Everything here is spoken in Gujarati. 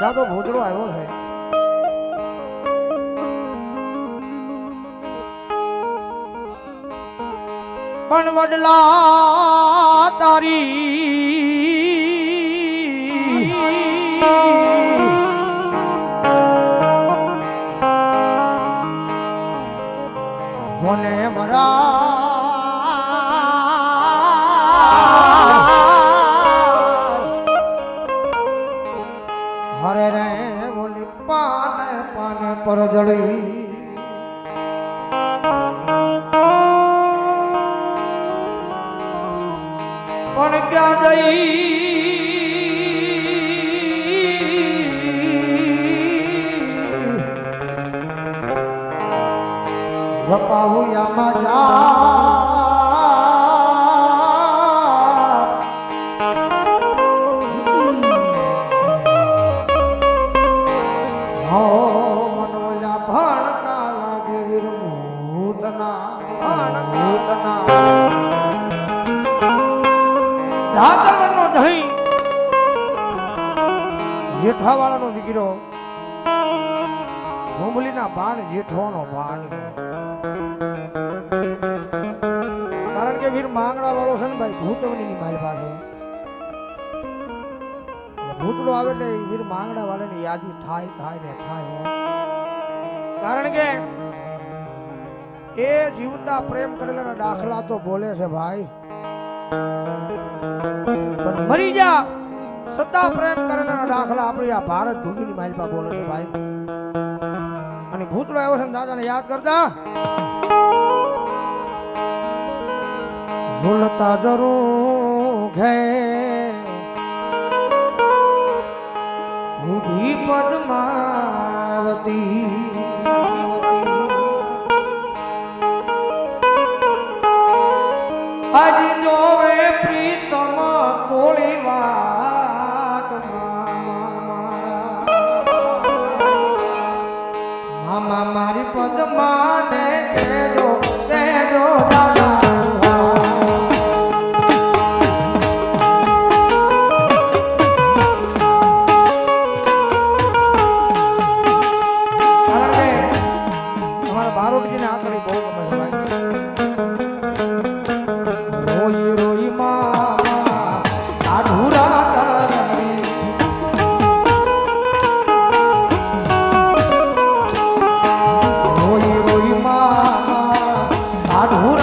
દાદો ભોજડો આવ્યો છે. પણ વડલા તારી સોને મરા બોલી પાને પાને પર જળી. પણ ક્યાં જઈ? જપાવું આમાં જા. જેઠાવાળાનો દીકરો. ભૂમલીના બાણ જેઠોનો બાણ. કારણ કે વીર માંગડા વાળો છે ને ભાઈ ભૂતવની માલ પાસે. ભૂતડો આવે એટલે વીર માંગડા વાળાની યાદી થાય થાય ને થાય. કારણ કે એ જીવતા પ્રેમ કરેલા દાખલા તો બોલે છે ભાઈ. પણ મરી જા! સત્તા પ્રેમ કરનારા દાખલા આપણી આ ભારત ભૂમિની માલપા બોલે છે ભાઈ. અને ભૂતળો આવ્યો છે દાદાને યાદ કરતા? ઝુલતા જરૂર ઘે. ઊભી પદ્માવતી. આજ જોવે પ્રીતમ કોળી গো 아 주.